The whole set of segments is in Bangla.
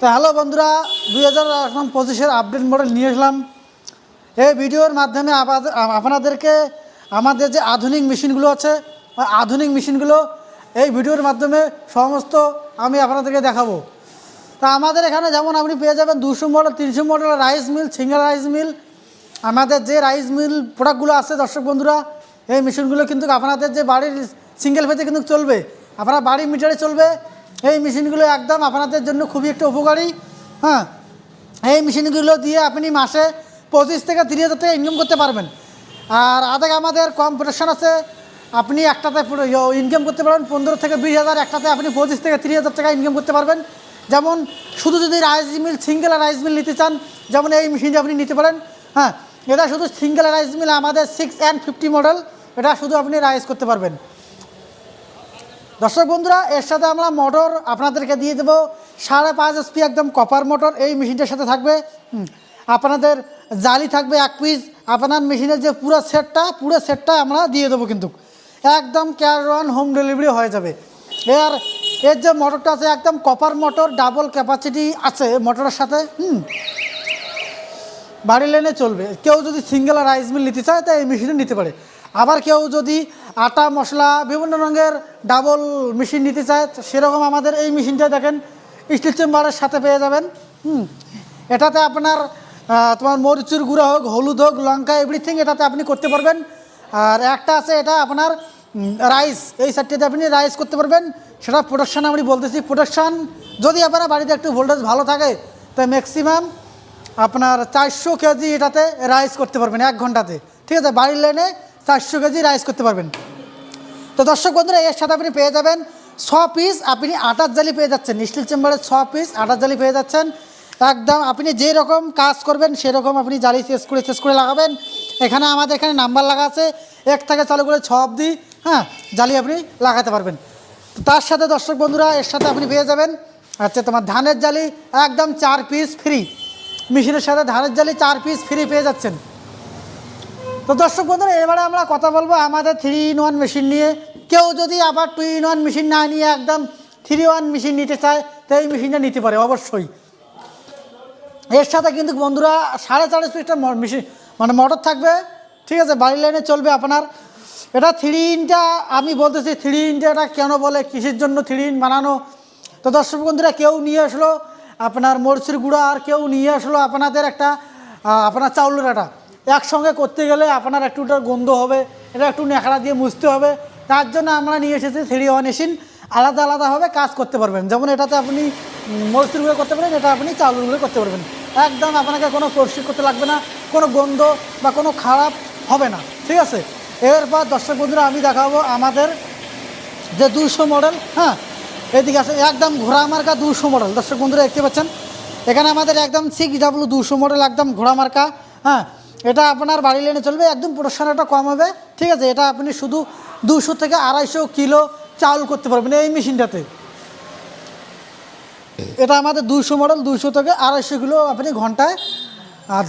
তো হ্যালো বন্ধুরা, দুই হাজার পঁচিশের আপডেট মডেল নিয়ে এসলাম এই ভিডিওর মাধ্যমে আপনাদেরকে আমাদের যে আধুনিক মেশিনগুলো আছে আধুনিক মেশিনগুলো, এই ভিডিওর মাধ্যমে সমস্ত আমি আপনাদেরকে দেখাবো। তা আমাদের এখানে যেমন আপনি পেয়ে যাবেন দুশো মডেল তিনশো model rice mill single rice mill আমাদের যে রাইস মিল প্রোডাক্টগুলো আছে, দর্শক বন্ধুরা, এই মেশিনগুলো কিন্তু আপনাদের যে বাড়ির সিঙ্গেল ফেজে কিন্তু চলবে। আপনার বাড়ি মিটারে চলবে। এই মেশিনগুলো একদম আপনাদের জন্য খুবই একটা উপকারী হ্যাঁ? এই মেশিনগুলো দিয়ে আপনি মাসে পঁচিশ থেকে তিরিশ হাজার টাকা ইনকাম করতে পারবেন। আর আদাকে আমাদের কম্পিটিশন আছে, আপনি একটাতে ইনকাম করতে পারবেন, পনেরো থেকে বিশ হাজার, একটাতে আপনি পঁচিশ থেকে তিরিশ হাজার টাকা ইনকাম করতে পারবেন। যেমন শুধু যদি rice mill single rice mill নিতে চান, যেমন এই মেশিনটা আপনি নিতে পারেন হ্যাঁ? এটা শুধু সিঙ্গেল রাইস মিল আমাদের সিক্স অ্যান্ড ফিফটি মডেল এটা শুধু আপনি রাইস করতে পারবেন। দর্শক বন্ধুরা, এর সাথে আমরা মোটর আপনাদেরকে দিয়ে দেবো। সাড়ে পাঁচ এসপি একদম কপার মোটর এই মেশিনটার সাথে থাকবে। আপনাদের জালি থাকবে এক পিস আপনার মেশিনের যে পুরো সেটটা পুরো সেটটা আমরা দিয়ে দেবো কিন্তু। একদম ক্যাশ অন হোম ডেলিভারি হয়ে যাবে। এর এর যে মোটরটা আছে, একদম কপার মোটর ডাবল ক্যাপাসিটি আছে মোটরের সাথে। হুম, বাড়ি লেনে চলবে। কেউ যদি সিঙ্গেল রাইস মিল নিতে চায় তা এই মেশিনে নিতে পারে। আবার কেউ যদি আটা, মশলা, বিভিন্ন রঙের ডাবল মেশিন নিতে চায়, সেরকম আমাদের এই মেশিনটা দেখেন স্টিল চেম্বারের সাথে পেয়ে যাবেন। হুম, এটাতে আপনার তোমার মরিচুর গুঁড়ো হোক, হলুদ হোক, লঙ্কা এভরিথিং এটাতে আপনি করতে পারবেন। আর একটা আছে এটা আপনার রাইস এই সাইডটাতে আপনি রাইস করতে পারবেন। সেটা প্রোডাকশান আমি বলতেছি প্রোডাকশান যদি আপনার বাড়িতে একটু ভোল্টেজ ভালো থাকে তো ম্যাক্সিমাম আপনার চারশো কেজি এটাতে রাইস করতে পারবেন এক ঘন্টাতে। ঠিক আছে, বাড়ির লাইনে চারশো কেজি রাইস করতে পারবেন। তো দর্শক বন্ধুরা এর সাথে আপনি পেয়ে যাবেন। ছ পিস আপনি আটার জালি পেয়ে যাচ্ছেন। স্টিল চেম্বারে ছ পিস আটার জালি পেয়ে যাচ্ছেন। একদম আপনি যে রকম কাজ করবেন সেরকম আপনি জালি শেষ করে শেষ করে লাগাবেন। এখানে আমাদের এখানে নাম্বার লাগা আছে। এক থেকে চালু করে ছ অবধি হ্যাঁ জালি আপনি লাগাতে পারবেন। তার সাথে দর্শক বন্ধুরা, এর সাথে আপনি পেয়ে যাবেন আচ্ছা তোমার ধানের জালি। একদম চার পিস ফ্রি মেশিনের সাথে ধানের জালি চার পিস ফ্রি পেয়ে যাচ্ছেন। তো দর্শক বন্ধুরা, এবারে আমরা কথা বলব আমাদের থ্রি ইন ওয়ান মেশিন নিয়ে। কেউ যদি আবার টু ইন ওয়ান মেশিন না নিয়ে একদম থ্রি ওয়ান মেশিন নিতে চায়, তো এই মেশিনটা নিতে পারে, অবশ্যই। এর সাথে কিন্তু বন্ধুরা, সাড়ে চার স্পিডটা মেশিন মানে মোটর থাকবে, ঠিক আছে? বাড়ি লাইনে চলবে আপনার। এটা থ্রি ইনটা আমি বলতেছি থ্রি ইনটা এটা কেন বলে, কিসের জন্য থ্রি ইন বানানো? তো দর্শক বন্ধুরা, কেউ নিয়ে আসলো আপনার মরসির গুঁড়া, আর কেউ নিয়ে আসলো আপনাদের একটা আপনার চাউলের আটা। একসঙ্গে করতে গেলে আপনার একটু গন্ধ হবে, এটা একটু ন্যাকড়া দিয়ে মুছতে হবে। তার জন্য আমরা নিয়ে এসেছি থ্রি ওয়ান মেশিন, আলাদা আলাদাভাবে কাজ করতে পারবেন। যেমন এটাতে আপনি মরচির গুঁড়ো করতে পারেন, এটা আপনি চাউলের গুঁড়ো করতে পারবেন। একদম আপনাকে কোনো পরিষ্কার করতে লাগবে না, কোনো গন্ধ বা কোনো খারাপ হবে না, ঠিক আছে? এরপর দর্শক বন্ধুরা, আমি দেখাবো আমাদের যে দুশো মডেল হ্যাঁ? এদিকে আছে একদম ঘোড়া মার্কা দুশো মডেল। দর্শক বন্ধুরা, দেখতে পাচ্ছেন? এখানে আমাদের একদম সিক্স ডাব্লু দুশো মডেল, একদম ঘোড়া মার্কা হ্যাঁ? এটা আপনার বাড়ি লেনে চলবে, একদম প্রোডাকশনটা কম হবে। ঠিক আছে, এটা আপনি শুধু দুশো থেকে আড়াইশো কিলো চাউল করতে পারবেন এই মেশিনটাতে। এটা আমাদের দুশো মডেল দুশো থেকে আড়াইশো কিলো আপনি ঘন্টায়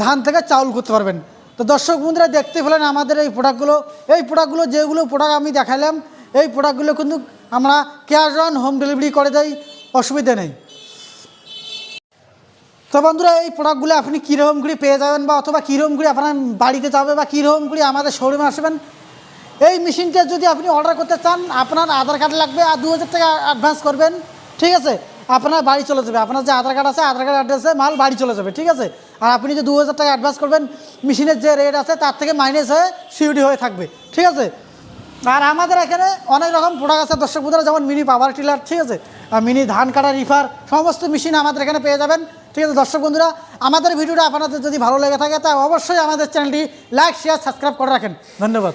ধান থেকে চাউল করতে পারবেন। তো দর্শক বন্ধুরা, দেখতে পেলেন আমাদের এই প্রোডাক্টগুলো এই প্রোডাক্টগুলো যেগুলো প্রোডাক্ট আমি দেখালাম এই প্রোডাক্টগুলো কিন্তু আমরা ক্যাশ অন হোম ডেলিভারি করে দেয় অসুবিধা নেই। তো বন্ধুরা, এই প্রোডাক্টগুলো আপনি কীরকম করে পেয়ে যাবেন বা অথবা কীরকম করে আপনার বাড়িতে যাবে বা কীরকম করে আমাদের শোরুমে আসবেন, এই মেশিনটা যদি আপনি অর্ডার করতে চান, আপনার আধার কার্ড লাগবে আর দু হাজার টাকা অ্যাডভান্স করবেন, ঠিক আছে? আপনার বাড়ি চলে যাবে, আপনার যে আধার কার্ড আছে, আধার কার্ড অ্যাড্রেসে মাল বাড়ি চলে যাবে, ঠিক আছে? আর আপনি যে দু হাজার টাকা অ্যাডভান্স করবেন মেশিনের যে রেট আছে, তার থেকে মাইনাস হয়ে সিউডি হয়ে থাকবে, ঠিক আছে? আর আমাদের এখানে অনেক রকম প্রোডাক্ট আছে, দর্শক বন্ধুরা, যেমন মিনি পাওয়ার টিলার ঠিক আছে? আর মিনি ধান কাটা রিফার সমস্ত মেশিন আমাদের এখানে পেয়ে যাবেন। ঠিক আছে, দর্শক বন্ধুরা, আমাদের ভিডিওটা আপনাদের যদি ভালো লেগে থাকে তা অবশ্যই আমাদের চ্যানেলটি লাইক শেয়ার সাবস্ক্রাইব করে রাখেন। ধন্যবাদ।